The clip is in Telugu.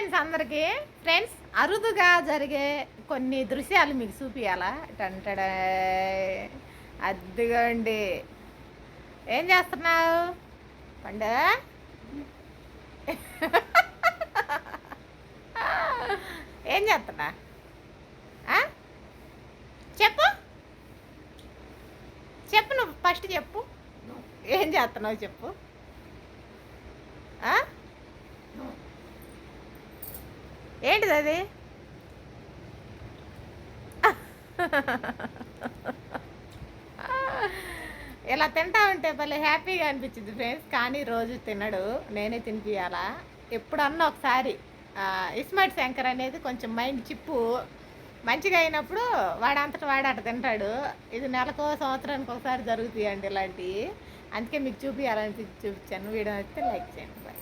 ఫ్రెండ్స్ అందరికీ. ఫ్రెండ్స్ అరుదుగా జరిగే కొన్ని దృశ్యాలు మీకు చూపించాలా టంటడ అద్దుగండి ఏం చేస్తున్నావు? పండ? ఏం చేస్తున్నా? చెప్పు. చెప్పు నువ్వు ఫస్ట్ చెప్పు. ఏం చేస్తున్నావు చెప్పు. ఏంటిది అది? ఇలా తింటా ఉంటే భలే హ్యాపీగా అనిపించింది ఫ్రెండ్స్. కానీ రోజు తినడు. నేనే తినిపియాలా ఎప్పుడన్నా ఒకసారి ఇస్మార్ట్ శంకర్ అనేది కొంచెం మైండ్ చిప్పు మంచిగా అయినప్పుడు వాడంతట వాడట తింటాడు. ఇది నెలకో సంవత్సరానికి ఒకసారి జరుగుతాయండి ఇలాంటివి అందుకే మీకు చూపించాలని చూపించాను. వీడియో నచ్చితే లైక్ చేయండి. బాయ్